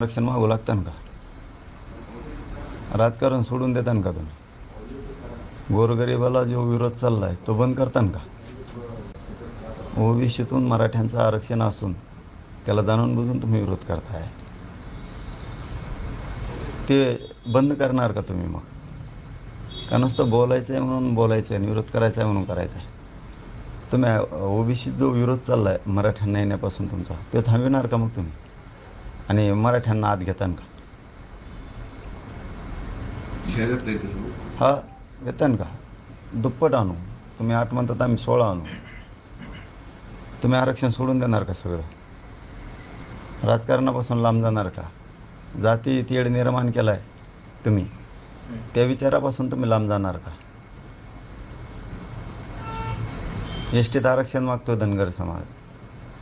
आरक्षण मागू लागतं का? राजकारण सोडून देतान का तुम्ही? गोरगरिबाला जो विरोध चाललाय तो बंद करतान का? ओबीसीतून मराठ्यांचं आरक्षण असून त्याला जाणून बुजून तुम्ही विरोध करताय. ते बंद करणार का तुम्ही मग? का नुसतं बोलायचं आहे म्हणून बोलायचं आहे आणि विरोध करायचा आहे म्हणून करायचा आहे तुम्ही ओबीसीत जो विरोध चालला आहे मराठ्यांना येण्यापासून तुमचा तो थांबविणार का मग तुम्ही? आणि मराठ्यांना आत घेतान का? शहरात नाही तसं. हा घेतान का? दुप्पट आणू. तुम्ही आठ म्हणतात आम्ही सोळा आणू. तुम्ही आरक्षण सोडून देणार का सगळं? राजकारणापासून लांब जाणार का? जाती तेढ निर्माण केला आहे तुम्ही. त्या विचारापासून तुम्ही लांब जाणार का? एस टीत आरक्षण मागतो धनगर समाज.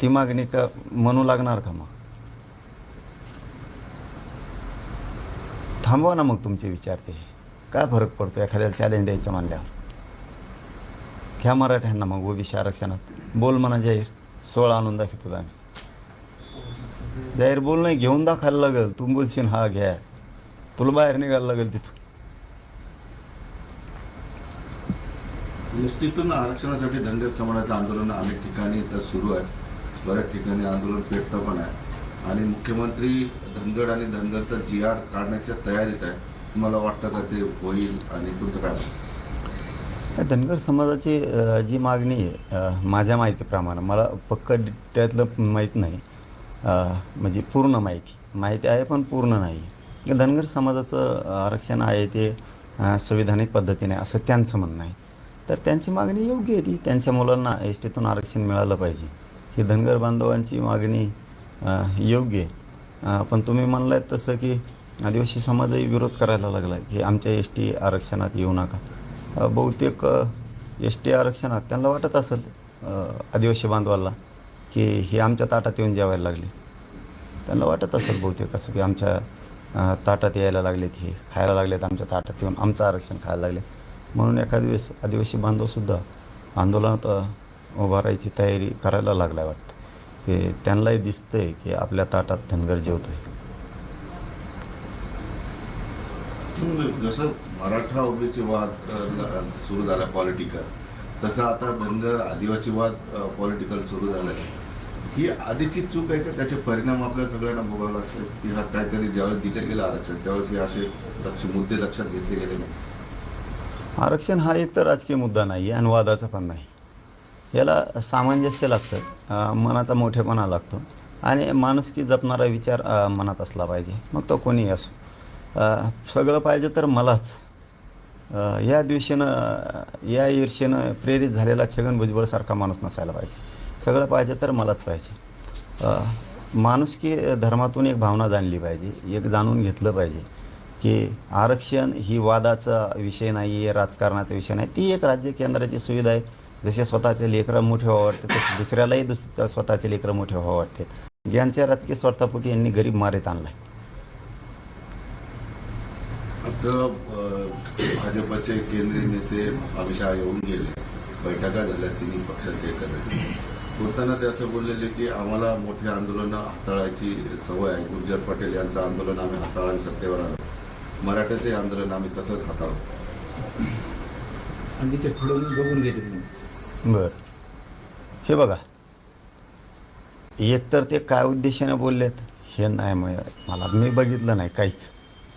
ती मागणी का म्हणू लागणार का मग? थांबवा ना मग तुमचे विचार ते. काय फरक पडतो एखाद्याला चॅलेंज द्यायचं म्हणल्यावर? घ्या मराठ्यांना मग ओबीसी आरक्षणात. बोल म्हणा जाहीर. सोळा आणून दाखवतो आम्ही. जाहीर बोल नाही घेऊन दाखायला लागेल. तू बोलशील हा घ्या. तुला बाहेर निघायला लागेल तिथून. एसटीतून आरक्षणासाठी धनगर समाजाचं आंदोलन अनेक ठिकाणी तर सुरू आहे. बऱ्याच ठिकाणी आंदोलन पेटतं पण आहे. आणि मुख्यमंत्री धनगड आणि धनगडचा जी आर काढण्याच्या तयारीत आहे. तुम्हाला वाटतं का ते होईल आणि तुमचं काय धनगर समाजाची जी मागणी आहे माझ्या माहितीप्रमाणे मला पक्क त्यातलं माहीत नाही. म्हणजे पूर्ण माहिती माहिती आहे पण पूर्ण नाही. की धनगर समाजाचं आरक्षण आहे ते संविधानिक पद्धतीने असं त्यांचं म्हणणं आहे. तर त्यांची मागणी योग्य आहे ती. त्यांच्या मुलांना एस टीतून आरक्षण मिळालं पाहिजे. ही धनगर बांधवांची मागणी योग्य. आहे पण तुम्ही म्हणलात तसं की आदिवासी समाजही विरोध करायला लागला की आमच्या एस टी आरक्षणात येऊ नका. बहुतेक एस टी आरक्षणात त्यांना वाटत असेल आदिवासी बांधवाला की हे आमच्या ताटात येऊन जेवायला लागले. त्यांना वाटत असेल बहुतेक असं की आमच्या ताटात यायला लागलेत हे खायला लागलेत आमच्या ताटात येऊन आमचं आरक्षण खायला लागले. म्हणून एखाद वेळेस आदिवासी बांधवसुद्धा आंदोलनात उभारायची तयारी करायला लागला वाटतं. की त्यांनाही दिसतंय की आपल्या ताटात धनगर जेवतोय. जसं मराठा ओबीसी वाद सुरू झाला पॉलिटिकल तसं आता धनगर आदिवासी वाद पॉलिटिकल सुरू झालं आहे ही आधीची चूक आहे का? त्याचे परिणाम आपल्या सगळ्यांना भोगावे लागतात की हा काहीतरी ज्यावेळेस दिलं गेलं आरक्षण त्यावेळेस हे असे लक्ष मुद्दे लक्षात घेतले गेले नाही. आरक्षण हा एक तर राजकीय मुद्दा नाही आणि वादाचा पण नाही. याला सामंजस्य लागतं मनाचा मोठेपणा लागतो. आणि माणुसकी जपणारा विचार मनात असला पाहिजे. मग तो कोणीही असो. सगळं पाहिजे तर मलाच. या दिवशीनं या ईर्षेनं प्रेरित झालेला छगन भुजबळसारखा माणूस नसायला पाहिजे. सगळं पाहिजे तर मलाच पाहिजे. माणुसकी धर्मातून एक भावना जाणली पाहिजे. एक जाणून घेतलं पाहिजे की आरक्षण ही वादाचा विषय नाही आहे राजकारणाचा विषय नाही. ती एक राज्य केंद्राची सुविधा आहे. जसे स्वतःचे लेकरं मोठे व्हावं वाटते तसे दुसऱ्यालाही दुस स्वतःचे लेकरं मोठे व्हावं वाटते. ज्यांच्या राजकीय स्वार्थापोटी यांनी गरीब मारेत अ, भाजपचे केंद्रीय नेते अमित शहा येऊन गेले. बैठका झाल्या तिन्ही पक्षांच्या एकत्र बोलताना ते असं बोललेले की आम्हाला मोठी आंदोलनं हाताळायची सवय आहे. गुर्जर पटेल यांचं आंदोलन आम्ही हाताळायला सत्तेवर आलो. मराठ्याचे आंदोलन आम्ही तसंच हाताळू. आणि तिथे फडणवीस बघून घेते तुम्ही बरं. हे बघा. एकतर ते काय उद्देशाने बोललेत हे नाही मला मी बघितलं नाही काहीच.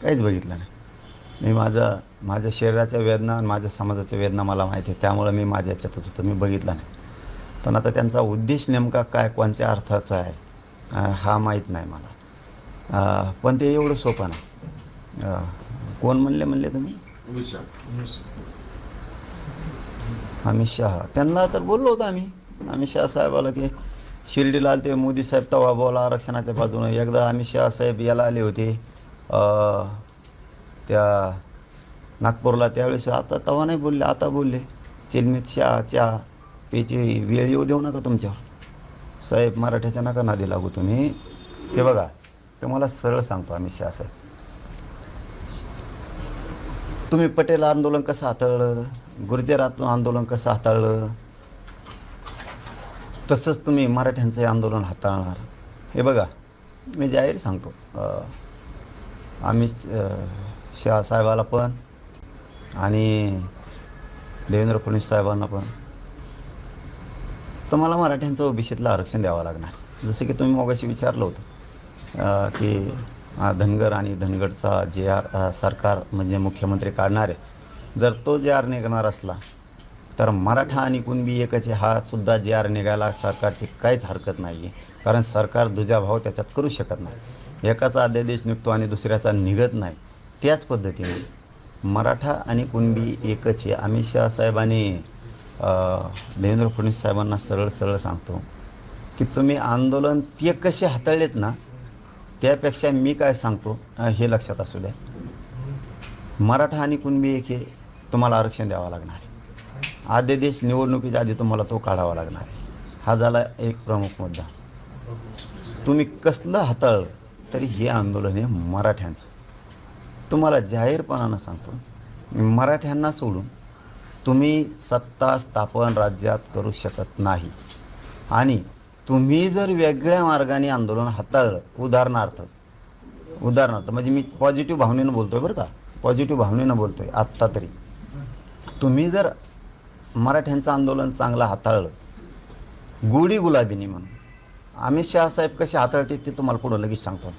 काहीच बघितलं नाही. मी माझं माझ्या शरीराच्या वेदना आणि माझ्या समाजाच्या वेदना मला माहिती आहे त्यामुळं मी माझ्या याच्यातच होतं मी बघितलं नाही. पण आता त्यांचा उद्देश नेमका काय कोणत्या अर्थाचा आहे हा माहीत नाही मला. पण ते एवढं सोपं नाही. कोण म्हणले म्हणले तुम्ही? अमित शहा. त्यांना तर बोललो होतो आम्ही. अमित शहा साहेबाला की शिर्डीला आले ते मोदी साहेब तवा बोला आरक्षणाच्या बाजूनं. एकदा अमित शहा साहेब याला आले होते. त्या नागपूरला त्यावेळेस आता तवा नाही बोलले आता बोलले. चिलमित शहा चहा याची वेळ येऊ देऊ नका तुमच्यावर. साहेब मराठ्याच्या नका नादी लागू तुम्ही. हे बघा तुम्हाला सरळ सांगतो अमित शहा साहेब. तुम्ही पटेल आंदोलन कसं हाताळलं? गुर्जर आंदोलन कसं हाताळलं? तसंच तुम्ही मराठ्यांचं आंदोलन हाताळणार. हे बघा मी जाहीर सांगतो. आम्ही अ, साहेबाला पण आणि देवेंद्र फडणवीस साहेबांना पण. तर मला मराठ्यांचं ओबीसीतलं आरक्षण द्यावं लागणार. जसं की तुम्ही मगाशी विचारलं होतं की धनगर आणि धनगडचा जे आर सरकार म्हणजे मुख्यमंत्री काढणार आहे जर तो जे आर निघणार असला तर मराठा आणि कुणबी एकचे हा सुद्धा जे आर निघायला सरकारची काहीच हरकत नाही आहे कारण सरकार दुजाभाव त्याच्यात करू शकत नाही. एकाचा अध्यादेश निघतो आणि दुसऱ्याचा निघत नाही. त्याच पद्धतीने मराठा आणि कुणबी एकच आहे. अमित शहा साहेबांनी देवेंद्र फडणवीस साहेबांना सरळ सरळ सांगतो की तुम्ही आंदोलन ते कसे हाताळलेत ना त्यापेक्षा मी काय सांगतो हे लक्षात असू द्या. मराठा आणि कुणबी एक आहे. तुम्हाला आरक्षण द्यावं लागणार आहे. अध्यादेश निवडणुकीच्या आधी तुम्हाला तो काढावा लागणार आहे. हा झाला एक प्रमुख मुद्दा. तुम्ही कसलं हाताळलं तरी हे आंदोलन हे मराठ्यांचं. तुम्हाला जाहीरपणानं सांगतो मराठ्यांना सोडून तुम्ही सत्ता स्थापन राज्यात करू शकत नाही. आणि तुम्ही जर वेगळ्या मार्गाने आंदोलन हाताळलं उदाहरणार्थ उदाहरणार्थ म्हणजे मी पॉझिटिव्ह भावनेनं बोलतोय बरं का? पॉझिटिव्ह भावनेनं बोलतोय आत्ता तरी. तुम्ही जर मराठ्यांचं आंदोलन चांगलं हाताळलं गोडी गुलाबीनी म्हणून अमित शहा साहेब कसे हाताळते ते तुम्हाला पुढं लगेच सांगतो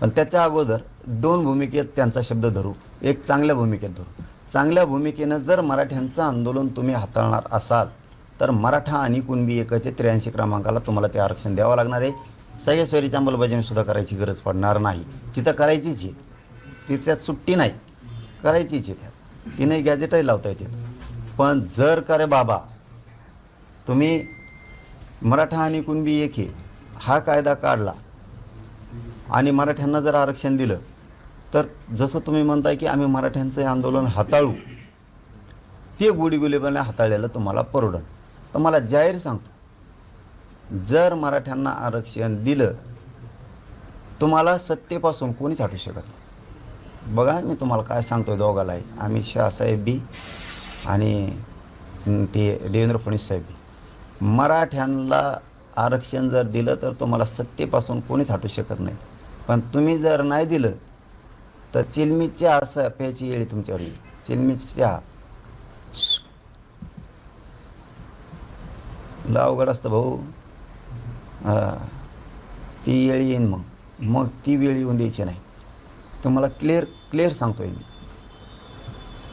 पण त्याच्या अगोदर दोन भूमिकेत त्यांचा शब्द धरू एक चांगल्या भूमिकेत धरू. चांगल्या भूमिकेनं जर मराठ्यांचं आंदोलन तुम्ही हाताळणार असाल तर मराठा आणि कुणबी एकचे त्र्याऐंशी क्रमांकाला तुम्हाला ते आरक्षण द्यावं लागणार आहे. सगळ्या सोयरीची अंमलबजावणीसुद्धा करायची गरज पडणार नाही. तिथं करायचीच आहे. तिच्यात सुट्टी नाही. करायचीच आहे त्यात. तिने गॅजेटही लावता येतील. पण जर का रे बाबा तुम्ही मराठा आणि कुणबी एक हा कायदा काढला आणि मराठ्यांना जर आरक्षण दिलं तर जसं तुम्ही म्हणताय की आम्ही मराठ्यांचं हे आंदोलन हाताळू ते गुडीगुलेपणे हाताळलेलं तुम्हाला परवडन. तर मला जाहीर सांगतो जर मराठ्यांना आरक्षण दिलं तुम्हाला सत्तेपासून कोणीच हटू शकत नाही. बघा मी तुम्हाला काय सांगतोय दोघालाही. अमित शहा साहेब बी आणि ते देवेंद्र फडणवीस साहेब बी. मराठ्यांना आरक्षण जर दिलं तर तुम्हाला सत्तेपासून कोणीच हटू शकत नाही. पण तुम्ही जर नाही दिलं तर चिलमीत चहा असं प्यायची येळी तुमच्यावर येईल. चिलमीत चहा अवघड असतं भाऊ. ती येळी येईन मग. मग ती वेळ येऊन द्यायची नाही. तुम्हाला क्लिअर क्लिअर सांगतो आहे मी.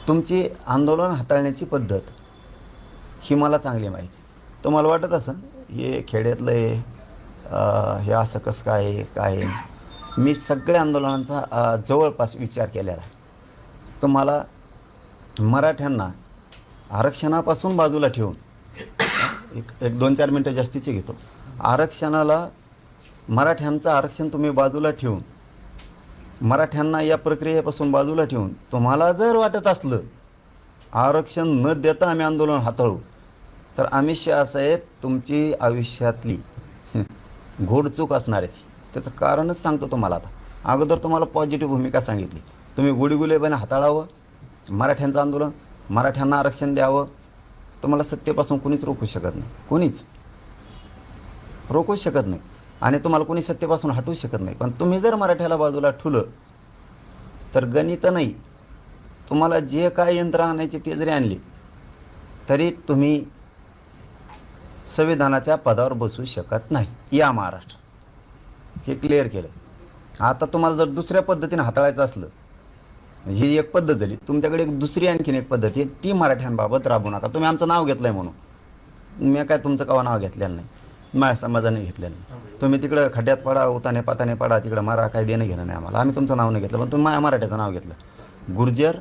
तुमची आंदोलन हाताळण्याची पद्धत ही मला चांगली माहिती. तुम्हाला वाटत असं हे खेड्यातलं आहे हे असं कसं काय काय मी सगळ्या आंदोलनांचा जवळपास विचार केलेला आहे. तुम्हाला मराठ्यांना आरक्षणापासून बाजूला ठेवून एक एक दोन चार मिनटं जास्तीचे घेतो. आरक्षणाला मराठ्यांचं आरक्षण तुम्ही बाजूला ठेवून मराठ्यांना या प्रक्रियेपासून बाजूला ठेवून तुम्हाला जर वाटत असलं आरक्षण न देता आम्ही आंदोलन हाताळू तर अमित शहा साहेब तुमची आयुष्यातली घोडचूक असणार आहे. त्याचं कारणच सांगतो तुम्हाला आता. अगोदर तुम्हाला पॉझिटिव्ह भूमिका सांगितली. तुम्ही गुडीगुलेबाने हाताळावं मराठ्यांचं आंदोलन मराठ्यांना आरक्षण द्यावं. तुम्हाला सत्तेपासून कोणीच रोखू शकत नाही. कोणीच. रोखू शकत नाही. आणि तुम्हाला कोणी सत्तेपासून हटवू शकत नाही. पण तुम्ही जर मराठ्याला बाजूला ठुलं तर गणित नाही. तुम्हाला जे काय यंत्र आणायचे ते जरी आणले तरी तुम्ही संविधानाच्या पदावर बसू शकत नाही. या महाराष्ट्र. हे क्लिअर केलं. आता तुम्हाला जर दुसऱ्या पद्धतीने हाताळायचं असलं ही एक पद्धत झाली. तुमच्याकडे एक दुसरी आणखीन एक पद्धती आहे. ती मराठ्यांबाबत राबवू नका. तुम्ही आमचं नाव घेतलं आहे म्हणून. मी काय तुमचं कवा नाव घेतलेलं नाही. माझ्या समाजाने घेतलेलं. तुम्ही तिकडं खड्ड्यात पडा उताने पाताने पडा तिकडं मारा काय देणं घेणं नाही आम्हाला. आम्ही तुमचं नाव नाही घेतलं पण तुम्ही माझ्या मराठ्याचं नाव घेतलं. गुर्जर